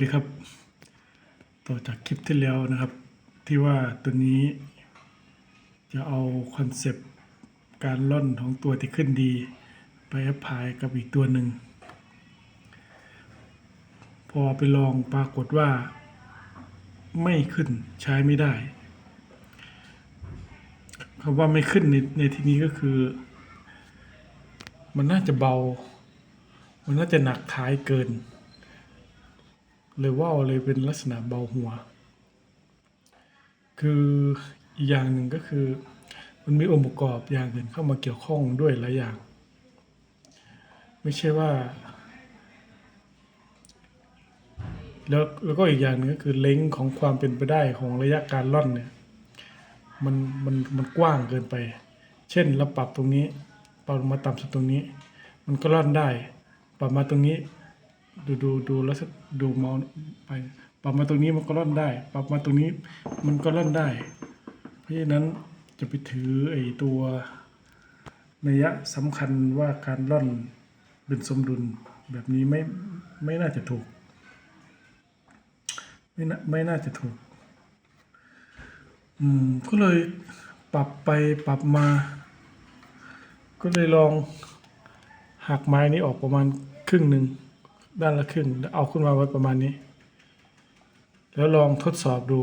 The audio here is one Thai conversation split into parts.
ดีครับ ต่อจากคลิปที่แล้วนะครับ ที่ว่าตัวนี้จะเอาคอนเซปต์การล่อนของตัวที่ขึ้นดี ไปแอพพลายกับอีกตัวหนึ่ง พอไปลองปรากฏว่า ไม่ขึ้นใช้ไม่ได้คำว่าไม่ขึ้นในในที่นี้ก็คือ มันน่าจะเบา มันน่าจะหนักท้ายเกิน เลยว่าวเลยเป็นลักษณะเบาหัว คืออีกอย่างหนึ่งก็คือ มันมีองค์ประกอบอย่างอื่นเข้ามาเกี่ยวข้องด้วยหลายอย่าง ไม่ใช่ว่า แล้วแล้วก็อีกอย่างหนึงก็คือเล้งของความเป็นไปได้ของระยะการล่อนเนี่ยมันมันมันกว้างเกินไป เช่นเราปรับตรงนี้ปรับมาต่ำสุดตรงนี้ มันก็ล่อนได้ ปรับมาตรงนี้ ดูดูดูแล้วดูเมาส์ไปปรับมาตรงนี้มันก็ล่อนได้ ปรับมาตรงนี้มันก็ล่อนได้ เพราะฉะนั้นจะไปถือไอ้ตัวนัยยะสำคัญว่าการล่อนเป็นสมดุลแบบนี้ไม่ไม่น่าจะถูก ไม่น่าไม่น่าจะถูก อืมก็เลยปรับไปปรับมา ก็เลยลองหักไม้นี้ออกประมาณครึ่งหนึ่ง ด้านละครึ่งแล้วเอาขึ้นมาไว้ประมาณนี้ แล้วลองทดสอบดู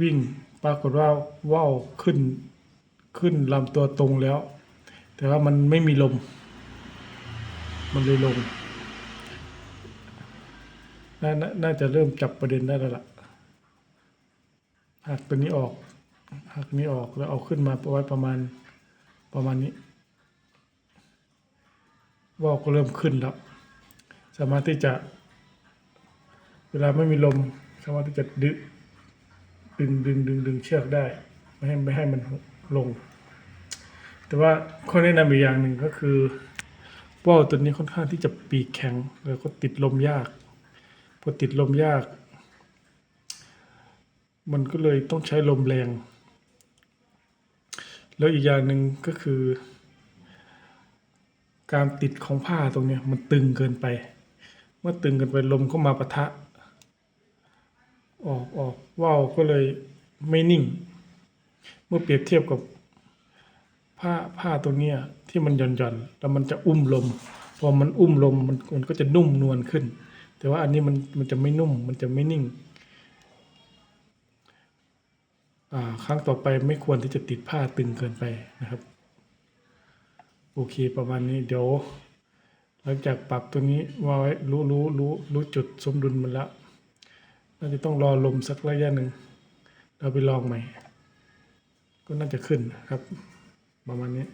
วิ่งปรากฏว่าว่าวขึ้นขึ้นลำตัวตรงแล้ว แต่ว่ามันไม่มีลม มันเลยลงนนน่าจะเริ่มจับประเด็นได้แล้วล่ะหักตัวนี้ออกหักนี้ออกแล้วเอาขึ้นมาไว้ประมาณประมาณนี้ว่าวก็เริ่มขึ้นแล้ว สามารถที่จะ เวลาไม่มีลม สามารถที่จะดึงดึงดึงดึงดึงเชือกได้ ไม่ให้ไม่ให้มันลง แต่ว่าข้อแนะนำอีกอย่างหนึ่งก็คือว่าวตัวนี้ค่อนข้างที่จะปีกแข็ง แล้วก็ติดลมยาก พอติดลมยาก มันก็เลยต้องใช้ลมแรง แล้วอีกอย่างหนึ่งก็คือ การติดของผ้าตรงนี้มันตึงเกินไป เมื่อตึงเกินไปลมก็มาปะทะ ออกออกว่าวก็เลยไม่นิ่ง เมื่อเปรียบเทียบกับผ้าผ้าตัวเนี้ยที่มันหย่อนหย่อนแล้วมันจะอุ้มลม พอมันอุ้มลมมันมันก็จะนุ่มนวลขึ้น แต่ว่าอันนี้มันมันจะไม่นุ่ม มันจะไม่นิ่งอ่าครั้งต่อไปไม่ควรที่จะติดผ้าตึงเกินไปนะครับ โอเคประมาณนี้เดี๋ยว หลังจากปรับตัวนี้ว่าไว้รู้รู้รู้รู้จุดสมดุลมันแล้วน่าจะต้องรอลมสักระยะหนึ่ง เราไปลองใหม่ ก็น่าจะขึ้นครับ ประมาณนี้